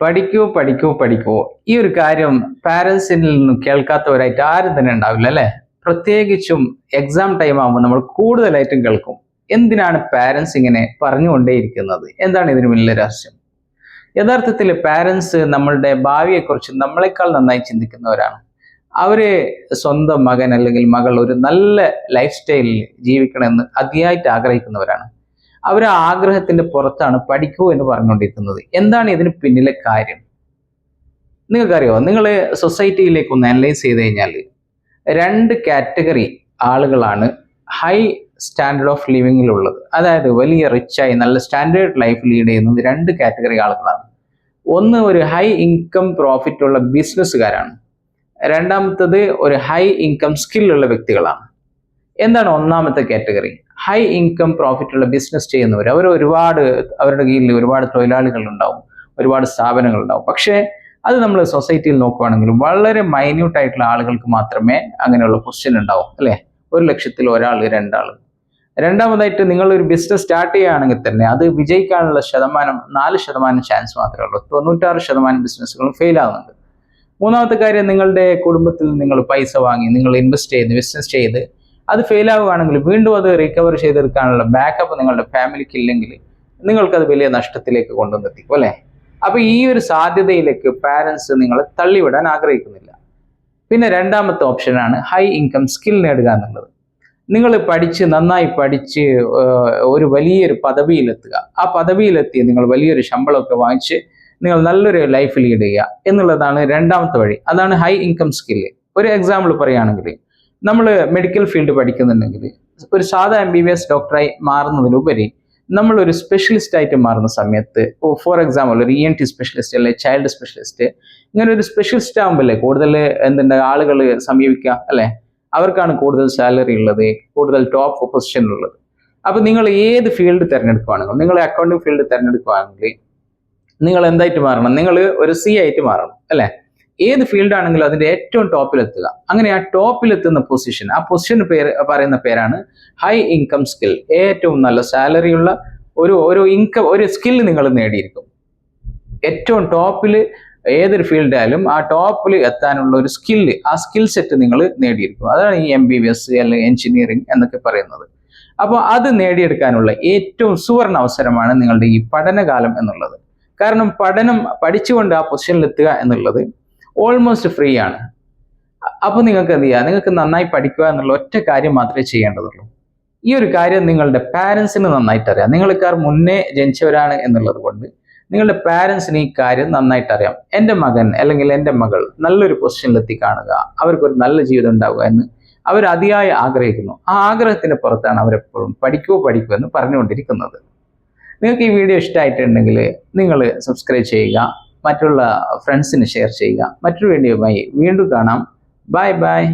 പഠിക്കൂ പഠിക്കൂ പഠിക്കൂ. ഈ ഒരു കാര്യം പാരൻസിൽ നിന്നും കേൾക്കാത്തവരായിട്ട് ആരും തന്നെ ഉണ്ടാവില്ല അല്ലെ? പ്രത്യേകിച്ചും എക്സാം ടൈം ആകുമ്പോൾ നമ്മൾ കൂടുതലായിട്ടും കേൾക്കും. എന്തിനാണ് പാരൻസ് ഇങ്ങനെ പറഞ്ഞുകൊണ്ടേയിരിക്കുന്നത്? എന്താണ് ഇതിന് മുന്നിലെ രഹസ്യം? യഥാർത്ഥത്തിൽ പാരൻസ് നമ്മളുടെ ഭാവിയെക്കുറിച്ച് നമ്മളെക്കാൾ നന്നായി ചിന്തിക്കുന്നവരാണ്. അവർ സ്വന്തം മകൻ അല്ലെങ്കിൽ മകൾ ഒരു നല്ല ലൈഫ് സ്റ്റൈലിൽ ജീവിക്കണമെന്ന് അതിയായിട്ട് ആഗ്രഹിക്കുന്നവരാണ്. അവർ ആഗ്രഹത്തിന്റെ പുറത്താണ് പഠിക്കൂ എന്ന് പറഞ്ഞുകൊണ്ടിരിക്കുന്നത്. എന്താണ് ഇതിന് പിന്നിലെ കാര്യം? നിങ്ങൾക്കറിയോ? നിങ്ങൾ സൊസൈറ്റിയിലേക്ക് ഒന്ന് അനലൈസ് ചെയ്ത് കഴിഞ്ഞാൽ രണ്ട് കാറ്റഗറി ആളുകളാണ് ഹൈ സ്റ്റാൻഡേർഡ് ഓഫ് ലിവിങ്ങിലുള്ളത്. അതായത് വലിയ റിച്ചായി നല്ല സ്റ്റാൻഡേർഡ് ലൈഫ് ലീഡ് ചെയ്യുന്നത് രണ്ട് കാറ്റഗറി ആളുകളാണ്. ഒന്ന് ഒരു ഹൈ ഇൻകം പ്രോഫിറ്റ് ഉള്ള ബിസിനസ്സുകാരാണ്. രണ്ടാമത്തത് ഒരു ഹൈ ഇൻകം സ്കില്ലുള്ള വ്യക്തികളാണ്. എന്താണ് ഒന്നാമത്തെ കാറ്റഗറി? ഹൈ ഇൻകം പ്രോഫിറ്റ് ഉള്ള ബിസിനസ് ചെയ്യുന്നവർ അവർ ഒരുപാട് അവരുടെ കീഴിൽ ഒരുപാട് തൊഴിലാളികൾ ഉണ്ടാവും ഒരുപാട് സ്ഥാപനങ്ങൾ ഉണ്ടാവും പക്ഷേ അത് നമ്മൾ സൊസൈറ്റിയിൽ നോക്കുകയാണെങ്കിൽ വളരെ മൈന്യൂട്ട് ആയിട്ടുള്ള ആളുകൾക്ക് മാത്രമേ അങ്ങനെയുള്ള ക്വസ്റ്റ്യൻ ഉണ്ടാവും അല്ലേ? ഒരു ലക്ഷത്തിൽ ഒരാൾ രണ്ടാൾ രണ്ടാമതായിട്ട് നിങ്ങൾ ഒരു ബിസിനസ് സ്റ്റാർട്ട് ചെയ്യുകയാണെങ്കിൽ തന്നെ അത് വിജയിക്കാനുള്ള ശതമാനം നാല് ശതമാനം ചാൻസ് മാത്രമേ ഉള്ളൂ. തൊണ്ണൂറ്റാറ് ശതമാനം ബിസിനസ്സുകളും ഫെയിൽ ആകുന്നുണ്ട് മൂന്നാമത്തെ കാര്യം നിങ്ങളുടെ കുടുംബത്തിൽ നിങ്ങൾ പൈസ വാങ്ങി നിങ്ങൾ ഇൻവെസ്റ്റ് ചെയ്ത് ബിസിനസ് ചെയ്ത് അത് ഫെയിൽ ആവുകയാണെങ്കിൽ വീണ്ടും അത് റിക്കവർ ചെയ്തെടുക്കാനുള്ള ബാക്കപ്പ് നിങ്ങളുടെ ഫാമിലിക്ക് ഇല്ലെങ്കിൽ നിങ്ങൾക്കത് വലിയ നഷ്ടത്തിലേക്ക് കൊണ്ടുവന്നെത്തിക്കും അല്ലേ? അപ്പൊ ഈ ഒരു സാധ്യതയിലേക്ക് പാരൻസ് നിങ്ങളെ തള്ളിവിടാൻ ആഗ്രഹിക്കുന്നില്ല. പിന്നെ രണ്ടാമത്തെ ഓപ്ഷനാണ് ഹൈ ഇൻകം സ്കിൽ നേടുക എന്നുള്ളത്. നിങ്ങൾ പഠിച്ച് നന്നായി പഠിച്ച് ഒരു വലിയൊരു പദവിയിലെത്തുക. ആ പദവിയിലെത്തി നിങ്ങൾ വലിയൊരു ശമ്പളമൊക്കെ വാങ്ങിച്ച് നിങ്ങൾ നല്ലൊരു ലൈഫ് ലീഡ് ചെയ്യുക എന്നുള്ളതാണ് രണ്ടാമത്തെ വഴി. അതാണ് ഹൈ ഇൻകം സ്കില്ല് ഒരു എക്സാമ്പിൾ പറയുകയാണെങ്കിൽ നമ്മൾ മെഡിക്കൽ ഫീൽഡ് പഠിക്കുന്നുണ്ടെങ്കിൽ ഒരു സാധാ എം ബി ബി എസ് ഡോക്ടറായി മാറുന്നതിലുപരി നമ്മൾ ഒരു സ്പെഷ്യലിസ്റ്റ് ആയിട്ട് മാറുന്ന സമയത്ത് ഫോർ എക്സാമ്പിൾ ഒരു ഇ എൻ ടി സ്പെഷ്യലിസ്റ്റ് അല്ലെ ചൈൽഡ് സ്പെഷ്യലിസ്റ്റ് ഇങ്ങനെ ഒരു സ്പെഷ്യലിസ്റ്റ് ആകുമ്പോഴല്ലേ കൂടുതൽ എന്തുണ്ട് ആളുകൾ സമീപിക്കുക അല്ലെ? അവർക്കാണ് കൂടുതൽ സാലറി ഉള്ളത് കൂടുതൽ ടോപ്പ് പൊസിഷൻ ഉള്ളത്. അപ്പൊ നിങ്ങൾ ഏത് ഫീൽഡ് തിരഞ്ഞെടുക്കുകയാണെങ്കിൽ നിങ്ങൾ അക്കൗണ്ടിങ് ഫീൽഡ് തിരഞ്ഞെടുക്കുകയാണെങ്കിൽ നിങ്ങൾ എന്തായിട്ട് മാറണം? നിങ്ങൾ ഒരു സി ആയിട്ട് മാറണം അല്ലെ? ഏത് ഫീൽഡ് ആണെങ്കിലും അതിന്റെ ഏറ്റവും ടോപ്പിലെത്തുക അങ്ങനെ ആ ടോപ്പിലെത്തുന്ന പൊസിഷൻ ആ പൊസിഷൻ പേര് പറയുന്ന പേരാണ് ഹൈ ഇൻകം സ്കിൽ ഏറ്റവും നല്ല സാലറി ഉള്ള ഒരു ഒരു ഇൻകം ഒരു സ്കിൽ നിങ്ങൾ നേടിയിരിക്കും. ഏറ്റവും ടോപ്പിൽ ഏതൊരു ഫീൽഡ് ആയാലും ആ ടോപ്പിൽ എത്താനുള്ള ഒരു സ്കില്ല് ആ സ്കിൽ സെറ്റ് നിങ്ങൾ നേടിയിരിക്കും. അതാണ് ഈ എം ബി ബി എസ് അല്ലെങ്കിൽ എഞ്ചിനീയറിംഗ് എന്നൊക്കെ പറയുന്നത്. അപ്പോൾ അത് നേടിയെടുക്കാനുള്ള ഏറ്റവും സുവർണ അവസരമാണ് നിങ്ങളുടെ ഈ പഠനകാലം എന്നുള്ളത്. കാരണം പഠനം പഠിച്ചുകൊണ്ട് ആ പൊസിഷനിൽ എത്തുക എന്നുള്ളത് ഓൾമോസ്റ്റ് ഫ്രീ ആണ്. അപ്പോൾ നിങ്ങൾക്ക് എന്ത് ചെയ്യുക നിങ്ങൾക്ക് നന്നായി പഠിക്കുക എന്നുള്ള ഒറ്റ കാര്യം മാത്രമേ ചെയ്യേണ്ടതുള്ളൂ. ഈ ഒരു കാര്യം നിങ്ങളുടെ പാരൻസിന് നന്നായിട്ട് അറിയാം നിങ്ങൾക്കാർ മുന്നേ ജനിച്ചവരാണ് എന്നുള്ളത് കൊണ്ട് നിങ്ങളുടെ പാരൻസിന് ഈ കാര്യം നന്നായിട്ട് അറിയാം എന്റെ മകൻ അല്ലെങ്കിൽ എന്റെ മകൾ നല്ലൊരു പൊസിഷനിലെത്തി കാണുക. അവർക്കൊരു നല്ല ജീവിതം ഉണ്ടാവുക എന്ന് അവർ അതിയായി ആഗ്രഹിക്കുന്നു. ആ ആഗ്രഹത്തിന്റെ പുറത്താണ് അവരെപ്പോഴും പഠിക്കൂ പഠിക്കൂ എന്ന് പറഞ്ഞുകൊണ്ടിരിക്കുന്നത്. നിങ്ങൾക്ക് ഈ വീഡിയോ ഇഷ്ടമായിട്ടുണ്ടെങ്കിൽ നിങ്ങൾ സബ്സ്ക്രൈബ് ചെയ്യുക. മറ്റുള്ള ഫ്രണ്ട്സിന് ഷെയർ ചെയ്യുക. മറ്റൊരു വീഡിയോയുമായി വീണ്ടും കാണാം. Bye bye